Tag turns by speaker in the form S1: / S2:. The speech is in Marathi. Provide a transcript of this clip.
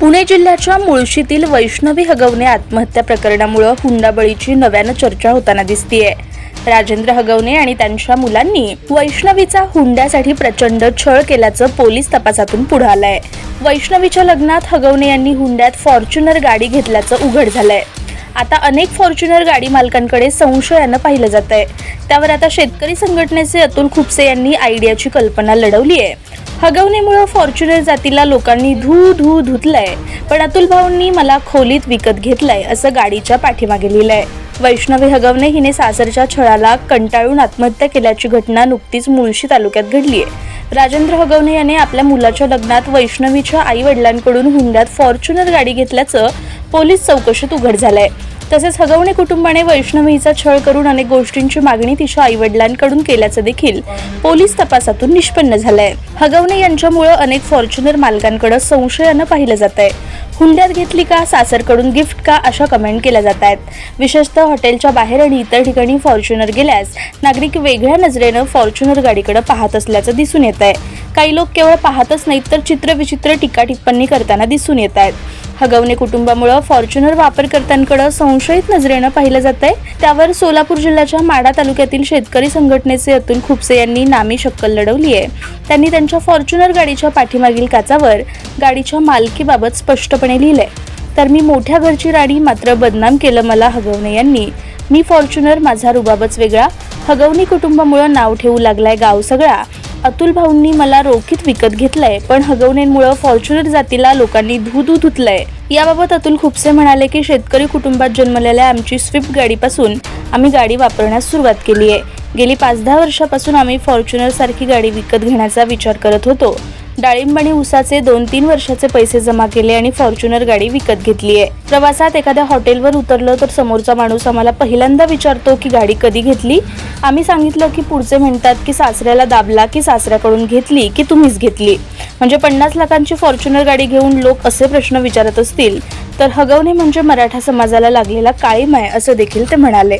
S1: पुणे जिल्ह्याच्या मुळशीतील वैष्णवी हगवणे आत्महत्या प्रकरणामुळं हुंडाबळीची नव्यानं चर्चा होताना दिसतीये. राजेंद्र हगवणे आणि त्यांच्या मुलांनी वैष्णवीचा हुंड्यासाठी प्रचंड छळ केल्याचं पोलीस तपासातून पुढे आलंय. वैष्णवीच्या लग्नात हगवणे यांनी हुंड्यात फॉर्च्युनर गाडी घेतल्याचं उघड झालंय. आता अनेक फॉर्च्युनर गाडी मालकांकडे संशयानं पाहिलं जात आहे त्यावर आता शेतकरी संघटनेचे अतुल खुपसे यांनी आयडियाची कल्पना लढवली आहे हगवणीमुळं फॉर्च्युनर जातीला लोकांनी धू धू धुतलंय. पण अतुल भाऊंनी मला खोलीत विकत घेतलंय असं गाडीच्या पाठीमागे लिहिलंय. वैष्णवी हगवणे हिने सासरच्या छळाला कंटाळून आत्महत्या केल्याची घटना नुकतीच मुळशी तालुक्यात घडली आहे राजेंद्र हगवणे याने आपल्या मुलाच्या लग्नात वैष्णवीच्या आई वडिलांकडून हुंड्यात फॉर्च्युनर गाडी घेतल्याचं पोलीस चौकशीत उघड झालंय. तसेच हगवणे कुटुंबाने वैष्णवीचा छळ करून अनेक गोष्टींची मागणी तिच्या आई वडिलांकडून केल्याचं देखील पोलीस तपासातून निष्पन्न झालंय. हगवणे यांच्यामुळं अनेक फॉर्च्युनर मालकांकडे संशयानं पाहिलं जात आहे हुंड्यात घेतली का सासरकडून गिफ्ट का अशा कमेंट केल्या जात आहेत विशेषतः हॉटेलच्या बाहेर आणि इतर ठिकाणी फॉर्च्युनर गेल्यास नागरिक वेगळ्या नजरेनं फॉर्च्युनर गाडीकडे पाहत असल्याचं दिसून येत आहे काही लोक केवळ पाहतच नाहीत तर चित्रविचित्र टीका टिप्पणी करताना दिसून येत आहेत हगवणे कुटुंबामुळं फॉर्च्युनर वापरकर्त्यांकडे संशयित नजरेनं पाहिलं जात आहे त्यावर सोलापूर जिल्ह्याच्या माडा तालुक्यातील शेतकरी संघटनेचे अतुल खुपसे यांनी नामी शक्कल लढवली आहे त्यांनी त्यांच्या फॉर्च्युनर गाडीच्या पाठीमागील काचावर गाडीच्या मालकीबाबत स्पष्टपणे लिहिलंय. तर मी मोठ्या घरची राणी मात्र बदनाम केलं मला हगवणे यांनी. मी फॉर्च्युनर माझा रुबाबच वेगळा. हगवणी कुटुंबामुळं नाव ठेवू लागलाय गाव सगळा. अतुल भाऊंनी मला रोखीत विकत घेतलंय पण हगवणेंमुळं फॉर्च्युनर जातीला लोकांनी धू धू धुतलंय. याबाबत अतुल खुपसे म्हणाले की शेतकरी कुटुंबात जन्मलेल्या आमची स्विफ्ट गाडीपासून आम्ही गाडी वापरण्यास सुरुवात केली आहे गेली पाच दहा वर्षापासून आम्ही फॉर्च्युनर सारखी गाडी विकत घेण्याचा विचार करत होतो. डाळिंब आणि उसाचे दोन तीन वर्षाचे पैसे जमा केले आणि फॉर्च्युनर गाडी विकत घेतली आहे. प्रवासात एखाद्या हॉटेलवर उतरलं तर समोरचा माणूस आम्हाला पहिल्यांदा विचारतो की गाडी कधी घेतली? आम्ही सांगितलं की पुढचे म्हणतात की सासऱ्याला दाबला की सासऱ्याकडून घेतली की तुम्हीच घेतली. म्हणजे पन्नास लाखांची फॉर्च्युनर गाडी घेऊन लोक असे प्रश्न विचारत असतील तर हगवणे म्हणजे मराठा समाजाला लागलेला काळीम आहे असं देखील ते म्हणाले.